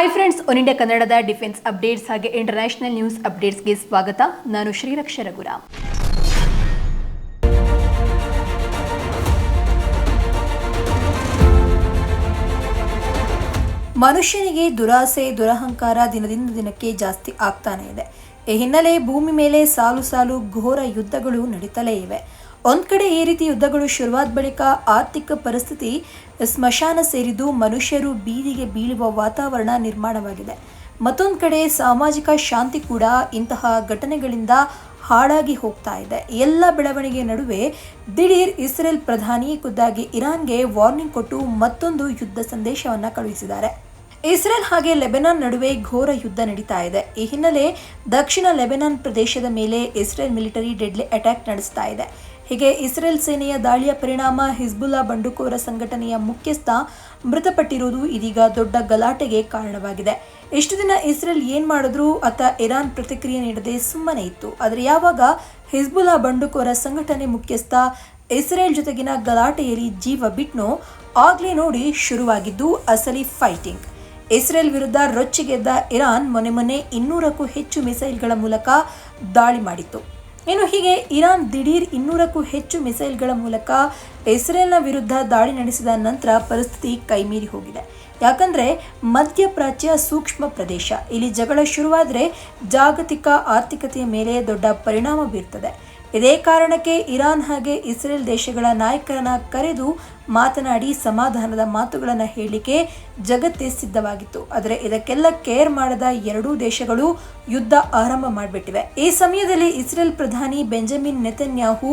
Hi friends one India ಕನ್ನಡದ defence updates ಹಾಗೆ international news ಅಪ್ಡೇಟ್ಸ್ಗೆ ಸ್ವಾಗತ. ನಾನು ಶ್ರೀರಕ್ಷ ರಘುರ ಮನುಷ್ಯನಿಗೆ ದುರಾಸೆ, ದುರಹಂಕಾರ ದಿನದಿಂದ ದಿನಕ್ಕೆ ಜಾಸ್ತಿ ಆಗ್ತಾನೆ ಇದೆ. ಈ ಹಿನ್ನೆಲೆ ಭೂಮಿ ಮೇಲೆ ಸಾಲು ಸಾಲು ಘೋರ ಯುದ್ಧಗಳು ನಡೀತಲೇ ಇವೆ. ಒಂದ್ ಕಡೆ ಈ ರೀತಿ ಯುದ್ಧಗಳು ಶುರುವಾದ ಬಳಿಕ ಆರ್ಥಿಕ ಪರಿಸ್ಥಿತಿ ಸ್ಮಶಾನ ಸೇರಿದ್ದು ಮನುಷ್ಯರು ಬೀದಿಗೆ ಬೀಳುವ ವಾತಾವರಣ ನಿರ್ಮಾಣವಾಗಿದೆ. ಮತ್ತೊಂದು ಕಡೆ ಸಾಮಾಜಿಕ ಶಾಂತಿ ಕೂಡ ಇಂತಹ ಘಟನೆಗಳಿಂದ ಹಾಳಾಗಿ ಹೋಗ್ತಾ ಇದೆ. ಎಲ್ಲ ಬೆಳವಣಿಗೆ ನಡುವೆ ದಿಢೀರ್ ಇಸ್ರೇಲ್ ಪ್ರಧಾನಿ ಖುದ್ದಾಗಿ ಇರಾನ್ಗೆ ವಾರ್ನಿಂಗ್ ಕೊಟ್ಟು ಮತ್ತೊಂದು ಯುದ್ಧ ಸಂದೇಶವನ್ನ ಕಳುಹಿಸಿದ್ದಾರೆ. ಇಸ್ರೇಲ್ ಹಾಗೆ ಲೆಬೆನಾನ್ ನಡುವೆ ಘೋರ ಯುದ್ಧ ನಡೀತಾ ಇದೆ. ಈ ಹಿನ್ನೆಲೆ ದಕ್ಷಿಣ ಲೆಬೆನಾನ್ ಪ್ರದೇಶದ ಮೇಲೆ ಇಸ್ರೇಲ್ ಮಿಲಿಟರಿ ಡೆಡ್ಲಿ ಅಟ್ಯಾಕ್ ನಡೆಸ್ತಾ ಇದೆ. ಹೀಗೆ ಇಸ್ರೇಲ್ ಸೇನೆಯ ದಾಳಿಯ ಪರಿಣಾಮ ಹಿಜ್ಬುಲ್ಲಾ ಬಂಡುಕೋರ ಸಂಘಟನೆಯ ಮುಖ್ಯಸ್ಥ ಮೃತಪಟ್ಟಿರುವುದು ಇದೀಗ ದೊಡ್ಡ ಗಲಾಟೆಗೆ ಕಾರಣವಾಗಿದೆ. ಇಷ್ಟು ದಿನ ಇಸ್ರೇಲ್ ಏನ್ ಮಾಡಿದ್ರು ಅತ್ತ ಇರಾನ್ ಪ್ರತಿಕ್ರಿಯೆ ನೀಡದೆ ಸುಮ್ಮನೆ ಇತ್ತು. ಆದರೆ ಯಾವಾಗ ಹಿಜ್ಬುಲ್ಲಾ ಬಂಡುಕೋರ ಸಂಘಟನೆ ಮುಖ್ಯಸ್ಥ ಇಸ್ರೇಲ್ ಜೊತೆಗಿನ ಗಲಾಟೆಯಲ್ಲಿ ಜೀವ ಬಿಟ್ನೋ ಆಗ್ಲೇ ನೋಡಿ ಶುರುವಾಗಿದ್ದು ಅಸಲಿ ಫೈಟಿಂಗ್. ಇಸ್ರೇಲ್ ವಿರುದ್ಧ ರೊಚ್ಚಿಗೆದ್ದ ಇರಾನ್ ಮೊನ್ನೆ ಮೊನ್ನೆ ಇನ್ನೂರಕ್ಕೂ ಹೆಚ್ಚು ಮಿಸೈಲ್ಗಳ ಮೂಲಕ ದಾಳಿ ಮಾಡಿತ್ತು. ಇನ್ನು ಹೀಗೆ ಇರಾನ್ ದಿಢೀರ್ ಇನ್ನೂರಕ್ಕೂ ಹೆಚ್ಚು ಮಿಸೈಲ್ಗಳ ಮೂಲಕ ಇಸ್ರೇಲ್ನ ವಿರುದ್ಧ ದಾಳಿ ನಡೆಸಿದ ನಂತರ ಪರಿಸ್ಥಿತಿ ಕೈಮೀರಿ ಹೋಗಿದೆ. ಯಾಕಂದರೆ ಮಧ್ಯಪ್ರಾಚ್ಯ ಸೂಕ್ಷ್ಮ ಪ್ರದೇಶ. ಇಲ್ಲಿ ಜಗಳ ಶುರುವಾದರೆ ಜಾಗತಿಕ ಆರ್ಥಿಕತೆಯ ಮೇಲೆ ದೊಡ್ಡ ಪರಿಣಾಮ ಬೀರ್ತದೆ. ಇದೇ ಕಾರಣಕ್ಕೆ ಇರಾನ್ ಹಾಗೆ ಇಸ್ರೇಲ್ ದೇಶಗಳ ನಾಯಕರನ್ನ ಕರೆದು ಮಾತನಾಡಿ ಸಮಾಧಾನದ ಮಾತುಗಳನ್ನು ಹೇಳಿಕೆ ಜಗತ್ತೇ ಸಿದ್ಧವಾಗಿತ್ತು. ಆದರೆ ಇದಕ್ಕೆಲ್ಲ ಕೇರ್ ಮಾಡದ ಎರಡೂ ದೇಶಗಳು ಯುದ್ಧ ಆರಂಭ ಮಾಡಿಬಿಟ್ಟಿವೆ. ಈ ಸಮಯದಲ್ಲಿ ಇಸ್ರೇಲ್ ಪ್ರಧಾನಿ ಬೆಂಜಮಿನ್ ನೆತನ್ಯಾಹು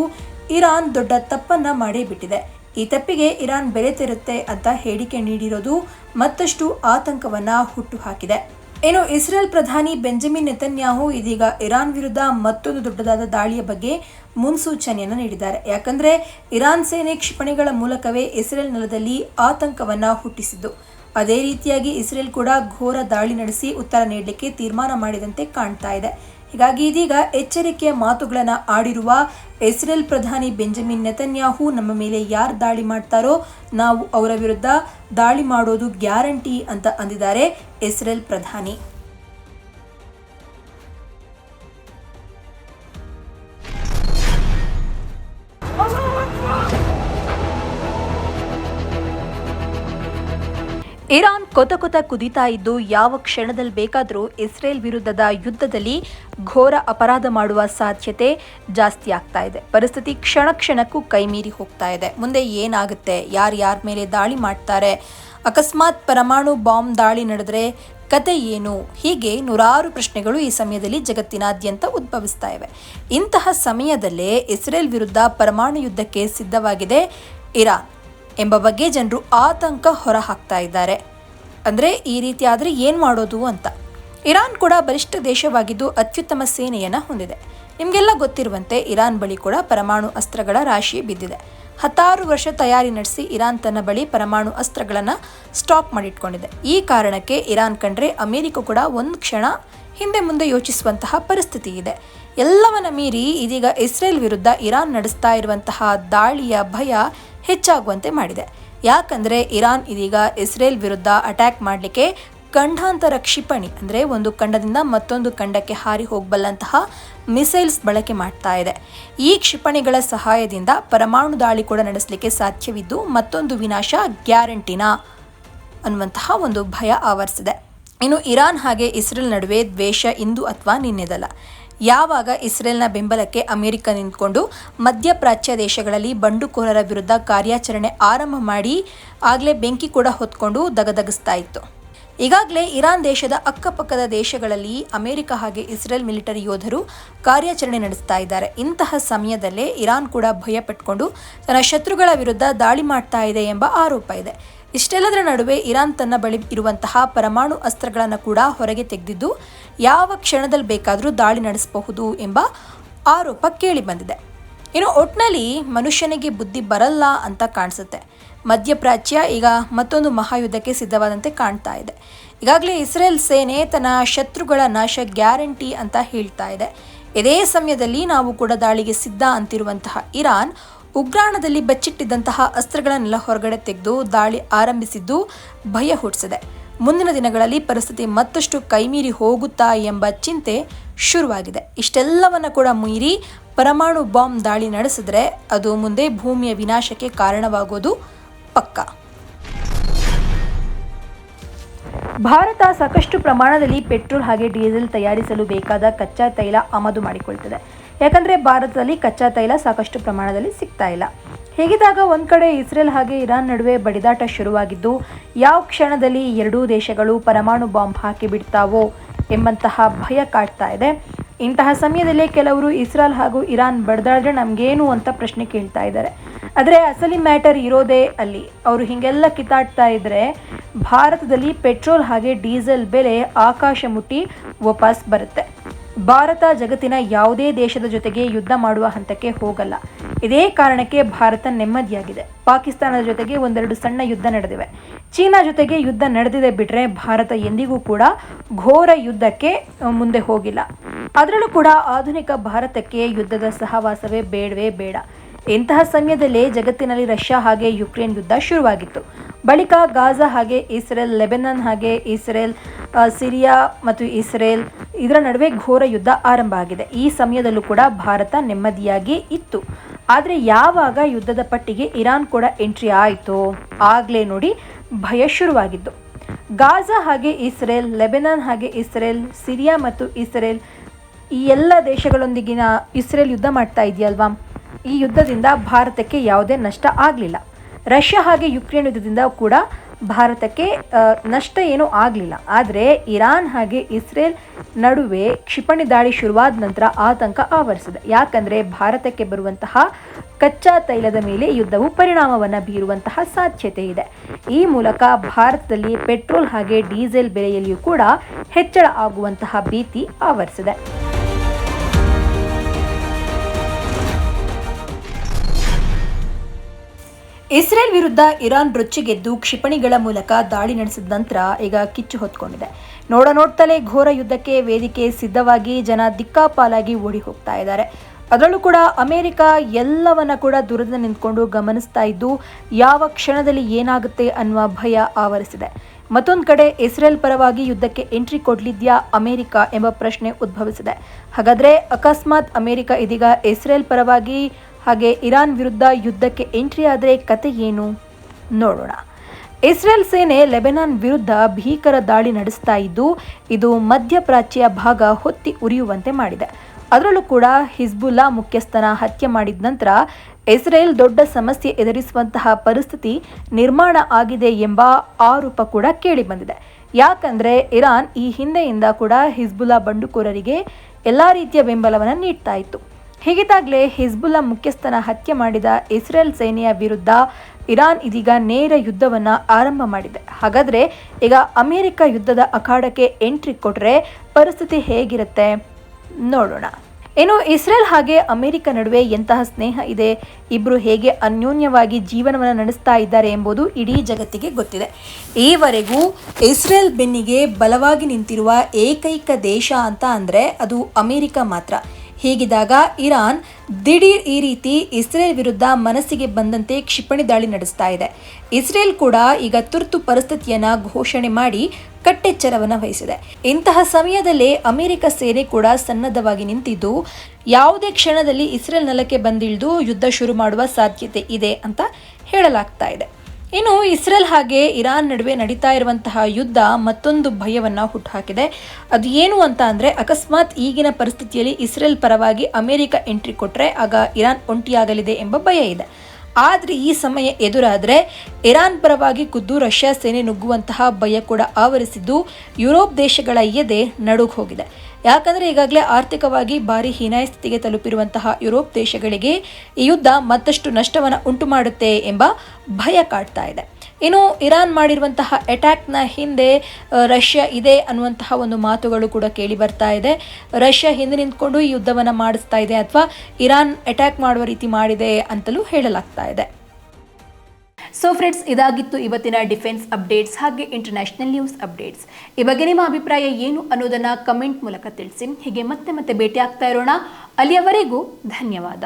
ಇರಾನ್ ದೊಡ್ಡ ತಪ್ಪನ್ನ ಮಾಡೇ ಬಿಟ್ಟಿದೆ. ಈ ತಪ್ಪಿಗೆ ಇರಾನ್ ಬೆಲೆ ತೆರುತ್ತೆ ಅಂತ ಹೇಳಿಕೆ ನೀಡಿರೋದು ಮತ್ತಷ್ಟು ಆತಂಕವನ್ನ ಹುಟ್ಟುಹಾಕಿದೆ ಇನ್ನು ಇಸ್ರೇಲ್ ಪ್ರಧಾನಿ ಬೆಂಜಮಿನ್ ನೆತನ್ಯಾಹು ಇದೀಗ ಇರಾನ್ ವಿರುದ್ಧ ಮತ್ತೊಂದು ದೊಡ್ಡದಾದ ದಾಳಿಯ ಬಗ್ಗೆ ಮುನ್ಸೂಚನೆಯನ್ನು ನೀಡಿದ್ದಾರೆ. ಯಾಕಂದ್ರೆ, ಇರಾನ್ ಸೇನೆ ಕ್ಷಿಪಣಿಗಳ ಮೂಲಕವೇ ಇಸ್ರೇಲ್ ನೆಲದಲ್ಲಿ ಆತಂಕವನ್ನ ಹುಟ್ಟಿಸಿದ್ದು. ಅದೇ ರೀತಿಯಾಗಿ ಇಸ್ರೇಲ್ ಕೂಡ ಘೋರ ದಾಳಿ ನಡೆಸಿ ಉತ್ತರ ನೀಡಲಿಕ್ಕೆ ತೀರ್ಮಾನ ಮಾಡಿದಂತೆ ಕಾಣ್ತಾ ಇದೆ. ಹೀಗಾಗಿ ಇದೀಗ ಎಚ್ಚರಿಕೆಯ ಮಾತುಗಳನ್ನು ಆಡಿರುವ ಇಸ್ರೇಲ್ ಪ್ರಧಾನಿ ಬೆಂಜಮಿನ್ ನೆತನ್ಯಾಹು ನಮ್ಮ ಮೇಲೆ ಯಾರು ದಾಳಿ ಮಾಡ್ತಾರೋ ನಾವು ಅವರ ವಿರುದ್ಧ ದಾಳಿ ಮಾಡೋದು ಗ್ಯಾರಂಟಿ ಅಂತ ಅಂದಿದ್ದಾರೆ ಇಸ್ರೇಲ್ ಪ್ರಧಾನಿ. ಇರಾನ್ ಕೊತ ಕೊತ ಕುದಿತಾ ಇದ್ದು ಯಾವ ಕ್ಷಣದಲ್ಲಿ ಬೇಕಾದರೂ ಇಸ್ರೇಲ್ ವಿರುದ್ಧದ ಯುದ್ಧದಲ್ಲಿ ಘೋರ ಅಪರಾಧ ಮಾಡುವ ಸಾಧ್ಯತೆ ಜಾಸ್ತಿ ಆಗ್ತಾ ಇದೆ. ಪರಿಸ್ಥಿತಿ ಕ್ಷಣ ಕ್ಷಣಕ್ಕೂ ಕೈಮೀರಿ ಹೋಗ್ತಾ ಇದೆ. ಮುಂದೆ ಏನಾಗುತ್ತೆ? ಯಾರು ಯಾರ ಮೇಲೆ ದಾಳಿ ಮಾಡ್ತಾರೆ? ಅಕಸ್ಮಾತ್ ಪರಮಾಣು ಬಾಂಬ್ ದಾಳಿ ನಡೆದರೆ ಕತೆ ಏನು? ಹೀಗೆ ನೂರಾರು ಪ್ರಶ್ನೆಗಳು ಈ ಸಮಯದಲ್ಲಿ ಜಗತ್ತಿನಾದ್ಯಂತ ಉದ್ಭವಿಸ್ತಾ ಇವೆ. ಇಂತಹ ಸಮಯದಲ್ಲೇ ಇಸ್ರೇಲ್ ವಿರುದ್ಧ ಪರಮಾಣು ಯುದ್ಧಕ್ಕೆ ಸಿದ್ಧವಾಗಿದೆ ಇರಾನ್. ಎಂಬ ಬಗ್ಗೆ ಜನರು ಆತಂಕ ಹೊರ ಹಾಕ್ತಾ ಇದ್ದಾರೆ. ಅಂದರೆ ಈ ರೀತಿ ಆದರೆ ಏನು ಮಾಡೋದು ಅಂತ. ಇರಾನ್ ಕೂಡ ಬಲಿಷ್ಠ ದೇಶವಾಗಿದ್ದು ಅತ್ಯುತ್ತಮ ಸೇನೆಯನ್ನು ಹೊಂದಿದೆ. ನಿಮಗೆಲ್ಲ ಗೊತ್ತಿರುವಂತೆ ಇರಾನ್ ಬಳಿ ಕೂಡ ಪರಮಾಣು ಅಸ್ತ್ರಗಳ ರಾಶಿ ಬಿದ್ದಿದೆ. ಹತ್ತಾರು ವರ್ಷ ತಯಾರಿ ನಡೆಸಿ ಇರಾನ್ ತನ್ನ ಬಳಿ ಪರಮಾಣು ಅಸ್ತ್ರಗಳನ್ನು ಸ್ಟಾಕ್ ಮಾಡಿಟ್ಕೊಂಡಿದೆ. ಈ ಕಾರಣಕ್ಕೆ ಇರಾನ್ ಕಂಡ್ರೆ ಅಮೆರಿಕ ಕೂಡ ಒಂದು ಕ್ಷಣ ಹಿಂದೆ ಮುಂದೆ ಯೋಚಿಸುವಂತಹ ಪರಿಸ್ಥಿತಿ ಇದೆ. ಎಲ್ಲವನ್ನ ಮೀರಿ ಇದೀಗ ಇಸ್ರೇಲ್ ವಿರುದ್ಧ ಇರಾನ್ ನಡೆಸ್ತಾ ಇರುವಂತಹ ದಾಳಿಯ ಭಯ ಹೆಚ್ಚಾಗುವಂತೆ ಮಾಡಿದೆ. ಯಾಕಂದರೆ ಇರಾನ್ ಇದೀಗ ಇಸ್ರೇಲ್ ವಿರುದ್ಧ ಅಟ್ಯಾಕ್ ಮಾಡಲಿಕ್ಕೆ ಖಂಡಾಂತರ ಕ್ಷಿಪಣಿ, ಅಂದರೆ ಒಂದು ಖಂಡದಿಂದ ಮತ್ತೊಂದು ಖಂಡಕ್ಕೆ ಹಾರಿ ಹೋಗಬಲ್ಲಂತಹ ಮಿಸೈಲ್ಸ್ ಬಳಕೆ ಮಾಡ್ತಾ ಇದೆ. ಈ ಕ್ಷಿಪಣಿಗಳ ಸಹಾಯದಿಂದ ಪರಮಾಣು ದಾಳಿ ಕೂಡ ನಡೆಸಲಿಕ್ಕೆ ಸಾಧ್ಯವಿದ್ದು, ಮತ್ತೊಂದು ವಿನಾಶ ಗ್ಯಾರಂಟಿನಾ ಅನ್ನುವಂತಹ ಒಂದು ಭಯ ಆವರಿಸಿದೆ. ಇನ್ನು ಇರಾನ್ ಹಾಗೆ ಇಸ್ರೇಲ್ ನಡುವೆ ದ್ವೇಷ ಇಂದು ಅಥವಾ ನಿನ್ನೆದಲ್ಲ. ಯಾವಾಗ ಇಸ್ರೇಲ್ನ ಬೆಂಬಲಕ್ಕೆ ಅಮೆರಿಕ ನಿಂತ್ಕೊಂಡು ಮಧ್ಯಪ್ರಾಚ್ಯ ದೇಶಗಳಲ್ಲಿ ಬಂಡುಕೋರರ ವಿರುದ್ಧ ಕಾರ್ಯಾಚರಣೆ ಆರಂಭ ಮಾಡಿ ಆಗಲೇ ಬೆಂಕಿ ಕೂಡ ಹೊತ್ಕೊಂಡು ದಗದಗಿಸ್ತಾ ಇತ್ತು. ಈಗಾಗಲೇ ಇರಾನ್ ದೇಶದ ಅಕ್ಕಪಕ್ಕದ ದೇಶಗಳಲ್ಲಿ ಅಮೆರಿಕ ಹಾಗೆ ಇಸ್ರೇಲ್ ಮಿಲಿಟರಿ ಯೋಧರು ಕಾರ್ಯಾಚರಣೆ ನಡೆಸ್ತಾ ಇದ್ದಾರೆ. ಇಂತಹ ಸಮಯದಲ್ಲೇ ಇರಾನ್ ಕೂಡ ಭಯ ಪಟ್ಕೊಂಡು ತನ್ನ ಶತ್ರುಗಳ ವಿರುದ್ಧ ದಾಳಿ ಮಾಡ್ತಾ ಇದೆ ಎಂಬ ಆರೋಪ ಇದೆ. ಇಷ್ಟೆಲ್ಲದರ ನಡುವೆ ಇರಾನ್ ತನ್ನ ಬಳಿ ಇರುವಂತಹ ಪರಮಾಣು ಅಸ್ತ್ರಗಳನ್ನು ಕೂಡ ಹೊರಗೆ ತೆಗೆದಿದ್ದು ಯಾವ ಕ್ಷಣದಲ್ಲಿ ಬೇಕಾದರೂ ದಾಳಿ ನಡೆಸಬಹುದು ಎಂಬ ಆರೋಪ ಕೇಳಿ ಬಂದಿದೆ. ಇನ್ನು ಒಟ್ನಲ್ಲಿ ಮನುಷ್ಯನಿಗೆ ಬುದ್ಧಿ ಬರಲ್ಲ ಅಂತ ಕಾಣಿಸುತ್ತೆ. ಮಧ್ಯಪ್ರಾಚ್ಯ ಈಗ ಮತ್ತೊಂದು ಮಹಾಯುದ್ಧಕ್ಕೆ ಸಿದ್ಧವಾದಂತೆ ಕಾಣ್ತಾ ಇದೆ. ಈಗಾಗಲೇ ಇಸ್ರೇಲ್ ಸೇನೆ ತನ್ನ ಶತ್ರುಗಳ ನಾಶ ಗ್ಯಾರಂಟಿ ಅಂತ ಹೇಳ್ತಾ ಇದೆ. ಇದೇ ಸಮಯದಲ್ಲಿ ನಾವು ಕೂಡ ದಾಳಿಗೆ ಸಿದ್ಧ ಅಂತಿರುವಂತಹ ಇರಾನ್, ಉಗ್ರಾಣದಲ್ಲಿ ಬಚ್ಚಿಟ್ಟಿದ್ದಂತಹ ಅಸ್ತ್ರಗಳನ್ನೆಲ್ಲ ಹೊರಗಡೆ ತೆಗೆದು ದಾಳಿ ಆರಂಭಿಸಿದ್ದು ಭಯ ಹುಟ್ಟಿಸಿದೆ. ಮುಂದಿನ ದಿನಗಳಲ್ಲಿ ಪರಿಸ್ಥಿತಿ ಮತ್ತಷ್ಟು ಕೈಮೀರಿ ಹೋಗುತ್ತಾ ಎಂಬ ಚಿಂತೆ ಶುರುವಾಗಿದೆ. ಇಷ್ಟೆಲ್ಲವನ್ನ ಕೂಡ ಮೀರಿ ಪರಮಾಣು ಬಾಂಬ್ ದಾಳಿ ನಡೆಸಿದ್ರೆ ಅದು ಮುಂದೆ ಭೂಮಿಯ ವಿನಾಶಕ್ಕೆ ಕಾರಣವಾಗೋದು ಪಕ್ಕಾ. ಭಾರತ ಸಾಕಷ್ಟು ಪ್ರಮಾಣದಲ್ಲಿ ಪೆಟ್ರೋಲ್ ಹಾಗೆ ಡೀಸೆಲ್ ತಯಾರಿಸಲು ಬೇಕಾದ ಕಚ್ಚಾ ತೈಲ ಆಮದು ಮಾಡಿಕೊಳ್ತದೆ. ಯಾಕಂದರೆ ಭಾರತದಲ್ಲಿ ಕಚ್ಚಾ ತೈಲ ಸಾಕಷ್ಟು ಪ್ರಮಾಣದಲ್ಲಿ ಸಿಗ್ತಾ ಇಲ್ಲ. ಹೀಗಿದ್ದಾಗ ಒಂದು ಕಡೆ ಇಸ್ರೇಲ್ ಹಾಗೆ ಇರಾನ್ ನಡುವೆ ಬಡಿದಾಟ ಶುರುವಾಗಿದ್ದು, ಯಾವ ಕ್ಷಣದಲ್ಲಿ ಎರಡೂ ದೇಶಗಳು ಪರಮಾಣು ಬಾಂಬ್ ಹಾಕಿ ಬಿಡ್ತಾವೋ ಎಂಬಂತಹ ಭಯ ಕಾಡ್ತಾ ಇದೆ. ಇಂತಹ ಸಮಯದಲ್ಲಿ ಕೆಲವರು ಇಸ್ರೇಲ್ ಹಾಗೂ ಇರಾನ್ ಬಡ್ದಾಡಿದ್ರೆ ನಮಗೇನು ಅಂತ ಪ್ರಶ್ನೆ ಕೇಳ್ತಾ ಇದ್ದಾರೆ. ಆದರೆ ಅಸಲಿ ಮ್ಯಾಟರ್ ಇರೋದೇ ಅಲ್ಲಿ. ಅವರು ಹೀಗೆಲ್ಲ ಕಿತಾಡ್ತಾ ಇದ್ದರೆ ಭಾರತದಲ್ಲಿ ಪೆಟ್ರೋಲ್ ಹಾಗೆ ಡೀಸೆಲ್ ಬೆಲೆ ಆಕಾಶ ಮುಟ್ಟಿ ವಾಪಸ್ ಬರುತ್ತೆ. ಭಾರತ ಜಗತ್ತಿನ ಯಾವುದೇ ದೇಶದ ಜೊತೆಗೆ ಯುದ್ಧ ಮಾಡುವ ಹಂತಕ್ಕೆ ಹೋಗಲ್ಲ. ಇದೇ ಕಾರಣಕ್ಕೆ ಭಾರತ ನೆಮ್ಮದಿಯಾಗಿದೆ. ಪಾಕಿಸ್ತಾನದ ಜೊತೆಗೆ ಒಂದೆರಡು ಸಣ್ಣ ಯುದ್ಧ ನಡೆದಿವೆ. ಚೀನಾ ಜೊತೆಗೆ ಯುದ್ಧ ನಡೆದಿದೆ ಬಿಟ್ಟರೆ ಭಾರತ ಎಂದಿಗೂ ಕೂಡ ಘೋರ ಯುದ್ಧಕ್ಕೆ ಮುಂದೆ ಹೋಗಿಲ್ಲ. ಅದರಲ್ಲೂ ಕೂಡ ಆಧುನಿಕ ಭಾರತಕ್ಕೆ ಯುದ್ಧದ ಸಹವಾಸವೇ ಬೇಡವೇ ಬೇಡ. ಇಂತಹ ಸಮಯದಲ್ಲೇ ಜಗತ್ತಿನಲ್ಲಿ ರಷ್ಯಾ ಹಾಗೆ ಯುಕ್ರೇನ್ ಯುದ್ಧ ಶುರುವಾಗಿತ್ತು. ಬಳಿಕ ಗಾಜಾ ಹಾಗೆ ಇಸ್ರೇಲ್, ಲೆಬೆನನ್ ಹಾಗೆ ಇಸ್ರೇಲ್ ಸಿರಿಯಾ ಮತ್ತು ಇಸ್ರೇಲ್ ಇದರ ನಡುವೆ ಘೋರ ಯುದ್ಧ ಆರಂಭ ಆಗಿದೆ. ಈ ಸಮಯದಲ್ಲೂ ಕೂಡ ಭಾರತ ನೆಮ್ಮದಿಯಾಗಿ ಇತ್ತು. ಆದರೆ ಯಾವಾಗ ಯುದ್ಧದ ಪಟ್ಟಿಗೆ ಇರಾನ್ ಕೂಡ ಎಂಟ್ರಿ ಆಯಿತು ಆಗಲೇ ನೋಡಿ ಭಯ ಶುರುವಾಗಿದ್ದು ಗಾಜಾ ಹಾಗೆ ಇಸ್ರೇಲ್, ಲೆಬೆನಾನ್ ಹಾಗೆ ಇಸ್ರೇಲ್, ಸಿರಿಯಾ ಮತ್ತು ಇಸ್ರೇಲ್ ಈ ಎಲ್ಲ ದೇಶಗಳೊಂದಿಗಿನ ಇಸ್ರೇಲ್ ಯುದ್ಧ ಮಾಡ್ತಾ ಇದೆಯಲ್ವಾ? ಈ ಯುದ್ಧದಿಂದ ಭಾರತಕ್ಕೆ ಯಾವುದೇ ನಷ್ಟ ಆಗಲಿಲ್ಲ. ರಷ್ಯಾ ಹಾಗೆ ಯುಕ್ರೇನ್ ಯುದ್ಧದಿಂದ ಕೂಡ ಭಾರತಕ್ಕೆ ನಷ್ಟ ಏನೂ ಆಗಲಿಲ್ಲ. ಆದರೆ ಇರಾನ್ ಹಾಗೆ ಇಸ್ರೇಲ್ ನಡುವೆ ಕ್ಷಿಪಣಿ ದಾಳಿ ಶುರುವಾದ ನಂತರ ಆತಂಕ ಆವರಿಸಿದೆ. ಯಾಕಂದರೆ ಭಾರತಕ್ಕೆ ಬರುವಂತಹ ಕಚ್ಚಾ ತೈಲದ ಮೇಲೆ ಯುದ್ಧವು ಪರಿಣಾಮವನ್ನು ಬೀರುವಂತಹ ಸಾಧ್ಯತೆ ಇದೆ. ಈ ಮೂಲಕ ಭಾರತದಲ್ಲಿ ಪೆಟ್ರೋಲ್ ಹಾಗೆ ಡೀಸೆಲ್ ಬೆಲೆಯಲ್ಲಿಯೂ ಕೂಡ ಹೆಚ್ಚಳ ಆಗುವಂತಹ ಭೀತಿ ಆವರಿಸಿದೆ. ಇಸ್ರೇಲ್ ವಿರುದ್ಧ ಇರಾನ್ ರೊಚ್ಚಿಗೆದ್ದು ಕ್ಷಿಪಣಿಗಳ ಮೂಲಕ ದಾಳಿ ನಡೆಸಿದ ನಂತರ ಈಗ ಕಿಚ್ಚು ಹೊತ್ಕೊಂಡಿದೆ. ನೋಡ ನೋಡ್ತಲೇ ಘೋರ ಯುದ್ಧಕ್ಕೆ ವೇದಿಕೆ ಸಿದ್ಧವಾಗಿ ಜನ ದಿಕ್ಕಾಪಾಲಾಗಿ ಓಡಿ ಹೋಗ್ತಾ ಇದ್ದಾರೆ. ಅದರಲ್ಲೂ ಕೂಡ ಅಮೆರಿಕ ಎಲ್ಲವನ್ನ ಕೂಡ ದೂರದಿಂದ ನಿಂತ್ಕೊಂಡು ಗಮನಿಸ್ತಾ ಇದ್ದು, ಯಾವ ಕ್ಷಣದಲ್ಲಿ ಏನಾಗುತ್ತೆ ಅನ್ನುವ ಭಯ ಆವರಿಸಿದೆ. ಮತ್ತೊಂದು ಕಡೆ ಇಸ್ರೇಲ್ ಪರವಾಗಿ ಯುದ್ಧಕ್ಕೆ ಎಂಟ್ರಿ ಕೊಡ್ಲಿದ್ಯಾ ಅಮೆರಿಕ ಎಂಬ ಪ್ರಶ್ನೆ ಉದ್ಭವಿಸಿದೆ. ಹಾಗಾದ್ರೆ ಅಕಸ್ಮಾತ್ ಅಮೆರಿಕ ಇದೀಗ ಇಸ್ರೇಲ್ ಪರವಾಗಿ ಹಾಗೆ ಇರಾನ್ ವಿರುದ್ಧ ಯುದ್ಧಕ್ಕೆ ಎಂಟ್ರಿ ಆದರೆ ಕತೆ ಏನು? ನೋಡೋಣ. ಇಸ್ರೇಲ್ ಸೇನೆ ಲೆಬೆನಾನ್ ವಿರುದ್ಧ ಭೀಕರ ದಾಳಿ ನಡೆಸ್ತಾ ಇದ್ದು, ಇದು ಮಧ್ಯಪ್ರಾಚ್ಯ ಭಾಗ ಹೊತ್ತಿ ಉರಿಯುವಂತೆ ಮಾಡಿದೆ. ಅದರಲ್ಲೂ ಕೂಡ ಹಿಜ್ಬುಲ್ಲಾ ಮುಖ್ಯಸ್ಥನ ಹತ್ಯೆ ಮಾಡಿದ ನಂತರ ಇಸ್ರೇಲ್ ದೊಡ್ಡ ಸಮಸ್ಯೆ ಎದುರಿಸುವಂತಹ ಪರಿಸ್ಥಿತಿ ನಿರ್ಮಾಣ ಆಗಿದೆ ಎಂಬ ಆರೋಪ ಕೂಡ ಕೇಳಿಬಂದಿದೆ ಯಾಕಂದ್ರೆ ಇರಾನ್ ಈ ಹಿಂದೆಯಿಂದ ಕೂಡ ಹಿಜ್ಬುಲ್ಲಾ ಬಂಡುಕೋರರಿಗೆ ಎಲ್ಲ ರೀತಿಯ ಬೆಂಬಲವನ್ನು ನೀಡ್ತಾ ಇತ್ತು. ಹೀಗಿದ್ದಾಗಲೇ ಹಿಜ್ಬುಲ್ಲಾ ಮುಖ್ಯಸ್ಥನ ಹತ್ಯೆ ಮಾಡಿದ ಇಸ್ರೇಲ್ ಸೇನೆಯ ವಿರುದ್ಧ ಇರಾನ್ ಇದೀಗ ನೇರ ಯುದ್ಧವನ್ನು ಆರಂಭ ಮಾಡಿದೆ. ಹಾಗಾದರೆ ಈಗ ಅಮೆರಿಕ ಯುದ್ಧದ ಅಖಾಡಕ್ಕೆ ಎಂಟ್ರಿ ಕೊಟ್ಟರೆ ಪರಿಸ್ಥಿತಿ ಹೇಗಿರುತ್ತೆ? ನೋಡೋಣ. ಇನ್ನು ಇಸ್ರೇಲ್ ಹಾಗೆ ಅಮೆರಿಕ ನಡುವೆ ಎಂತಹ ಸ್ನೇಹ ಇದೆ? ಇಬ್ಬರು ಹೇಗೆ ಅನ್ಯೋನ್ಯವಾಗಿ ಜೀವನವನ್ನು ನಡೆಸ್ತಾ ಇದ್ದಾರೆ ಎಂಬುದು ಇಡೀ ಜಗತ್ತಿಗೆ ಗೊತ್ತಿದೆ. ಈವರೆಗೂ ಇಸ್ರೇಲ್ ಬೆನ್ನಿಗೆ ಬಲವಾಗಿ ನಿಂತಿರುವ ಏಕೈಕ ದೇಶ ಅಂತ ಅಂದರೆ ಅದು ಅಮೆರಿಕ ಮಾತ್ರ. ಹೀಗಿದ್ದಾಗ ಇರಾನ್ ದಿಢೀರ್ ಈ ರೀತಿ ಇಸ್ರೇಲ್ ವಿರುದ್ಧ ಮನಸ್ಸಿಗೆ ಬಂದಂತೆ ಕ್ಷಿಪಣಿ ದಾಳಿ ನಡೆಸ್ತಾ ಇದೆ. ಇಸ್ರೇಲ್ ಕೂಡ ಈಗ ತುರ್ತು ಪರಿಸ್ಥಿತಿಯನ್ನ ಘೋಷಣೆ ಮಾಡಿ ಕಟ್ಟೆಚ್ಚರವನ್ನು ವಹಿಸಿದೆ. ಇಂತಹ ಸಮಯದಲ್ಲೇ ಅಮೆರಿಕ ಸೇನೆ ಕೂಡ ಸನ್ನದ್ಧವಾಗಿ ನಿಂತಿದ್ದು, ಯಾವುದೇ ಕ್ಷಣದಲ್ಲಿ ಇಸ್ರೇಲ್ ನೆಲಕ್ಕೆ ಬಂದಿಳಿದು ಯುದ್ಧ ಶುರು ಮಾಡುವ ಸಾಧ್ಯತೆ ಇದೆ ಅಂತ ಹೇಳಲಾಗ್ತಾ ಇದೆ. ಇನ್ನು ಇಸ್ರೇಲ್ ಹಾಗೆ ಇರಾನ್ ನಡುವೆ ನಡೀತಾ ಇರುವಂತಹ ಯುದ್ಧ ಮತ್ತೊಂದು ಭಯವನ್ನ ಹುಟ್ಟುಹಾಕಿದೆ ಅದು ಏನು ಅಂತ ಅಂದರೆ ಅಕಸ್ಮಾತ್ ಈಗಿನ ಪರಿಸ್ಥಿತಿಯಲ್ಲಿ ಇಸ್ರೇಲ್ ಪರವಾಗಿ ಅಮೆರಿಕ ಎಂಟ್ರಿ ಕೊಟ್ಟರೆ ಆಗ ಇರಾನ್ ಒಂಟಿಯಾಗಲಿದೆ ಎಂಬ ಭಯ ಇದೆ. ಆದರೆ ಈ ಸಮಯ ಎದುರಾದರೆ ಇರಾನ್ ಪರವಾಗಿ ಖುದ್ದು ರಷ್ಯಾ ಸೇನೆ ನುಗ್ಗುವಂತಹ ಭಯ ಕೂಡ ಆವರಿಸಿದ್ದು ಯುರೋಪ್ ದೇಶಗಳ ಎದೆ ನಡುಗು ಹೋಗಿದೆ. ಯಾಕಂದರೆ ಈಗಾಗಲೇ ಆರ್ಥಿಕವಾಗಿ ಭಾರಿ ಹೀನಾಯ ಸ್ಥಿತಿಗೆ ತಲುಪಿರುವಂತಹ ಯುರೋಪ್ ದೇಶಗಳಿಗೆ ಈ ಯುದ್ಧ ಮತ್ತಷ್ಟು ನಷ್ಟವನ್ನು ಉಂಟು ಮಾಡುತ್ತೆ ಎಂಬ ಭಯ ಕಾಡ್ತಾ ಇದೆ. ಇನ್ನು ಇರಾನ್ ಮಾಡಿರುವಂತಹ ಅಟ್ಯಾಕ್ನ ಹಿಂದೆ ರಷ್ಯಾ ಇದೆ ಅನ್ನುವಂತಹ ಒಂದು ಮಾತುಗಳು ಕೂಡ ಕೇಳಿ ಬರ್ತಾ ಇದೆ. ರಷ್ಯಾ ಹಿಂದೆ ನಿಂತ್ಕೊಂಡು ಈ ಯುದ್ಧವನ್ನು ಮಾಡಿಸ್ತಾ ಇದೆ ಅಥವಾ ಇರಾನ್ ಅಟ್ಯಾಕ್ ಮಾಡುವ ರೀತಿ ಮಾಡಿದೆ ಅಂತಲೂ ಹೇಳಲಾಗ್ತಾ ಇದೆ. ಸೊ ಫ್ರೆಂಡ್ಸ್ ಇದಾಗಿತ್ತು ಇವತ್ತಿನ ಡಿಫೆನ್ಸ್ ಅಪ್ಡೇಟ್ಸ್ ಹಾಗೆ ಇಂಟರ್ನ್ಯಾಷನಲ್ ನ್ಯೂಸ್ ಅಪ್ಡೇಟ್ಸ್. ಈ ಬಗ್ಗೆ ನಿಮ್ಮ ಅಭಿಪ್ರಾಯ ಏನು ಅನ್ನೋದನ್ನ ಕಮೆಂಟ್ ಮೂಲಕ ತಿಳಿಸಿ. ಹೀಗೆ ಮತ್ತೆ ಮತ್ತೆ ಭೇಟಿ ಆಗ್ತಾ ಇರೋಣ. ಅಲ್ಲಿಯವರೆಗೂ ಧನ್ಯವಾದ.